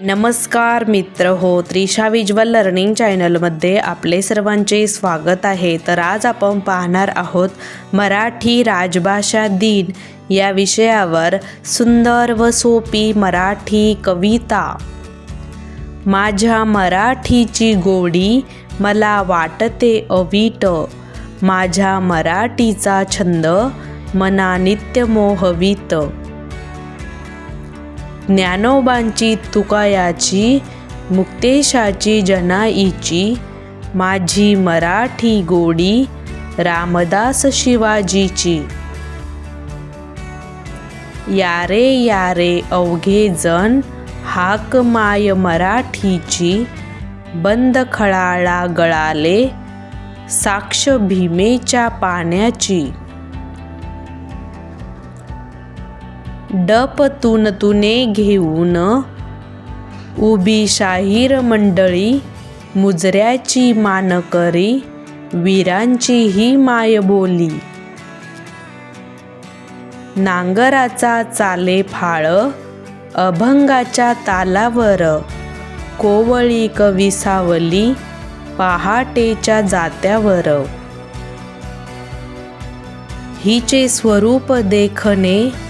नमस्कार मित्र हो त्रिशा विज्वल लर्निंग चॅनलमध्ये आपले सर्वांचे स्वागत आहे. तर आज आपण पाहणार आहोत मराठी राजभाषा दिन या विषयावर सुंदर व सोपी मराठी कविता. माझ्या मराठीची गोडी मला वाटते अवीट. माझ्या मराठीचा छंद मना नित्य मोहवीत. ज्ञानोबांची तुकायाची मुक्तेशाची जनाईची माझी मराठी गोडी रामदास शिवाजीची. यारे यारे अवघे जण हाक माय मराठीची बंद खळाळा गळाले साक्ष भीमेच्या पाण्याची. डप तुन तुने घेऊन उभी शाहीर मंडळी मुजऱ्याची मानकरी वीरांची ही मायबोली नांगराचा चाले फाळ अभंगाच्या तालावर कोवळी कवी सावली पहाटेच्या जात्यावर. हिचे स्वरूप देखणे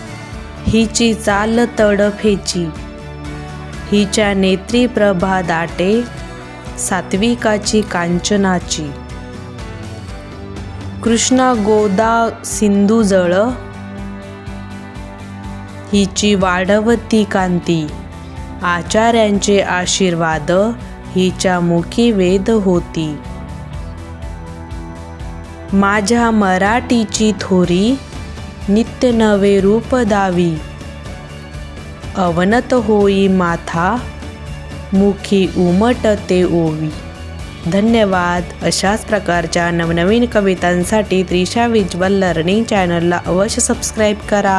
हिची चाल तडफेची. हिच्या नेत्री प्रभा दाटे सात्विकाची कांचनाची. कृष्णा गोदा सिंधू जळ हिची वाढवती कांती. आचार्यांचे आशीर्वाद हिच्या मुखी वेद होती. माझ्या मराठीची थोरी नित्य नवे रूप दावी अवनत होई माथा मुखी उमटते ओवी धन्यवाद अशाच प्रकारच्या नवनवीन कवितांसाठी त्रिशा विज्वल लर्निंग चॅनलला अवश्य सबस्क्राईब करा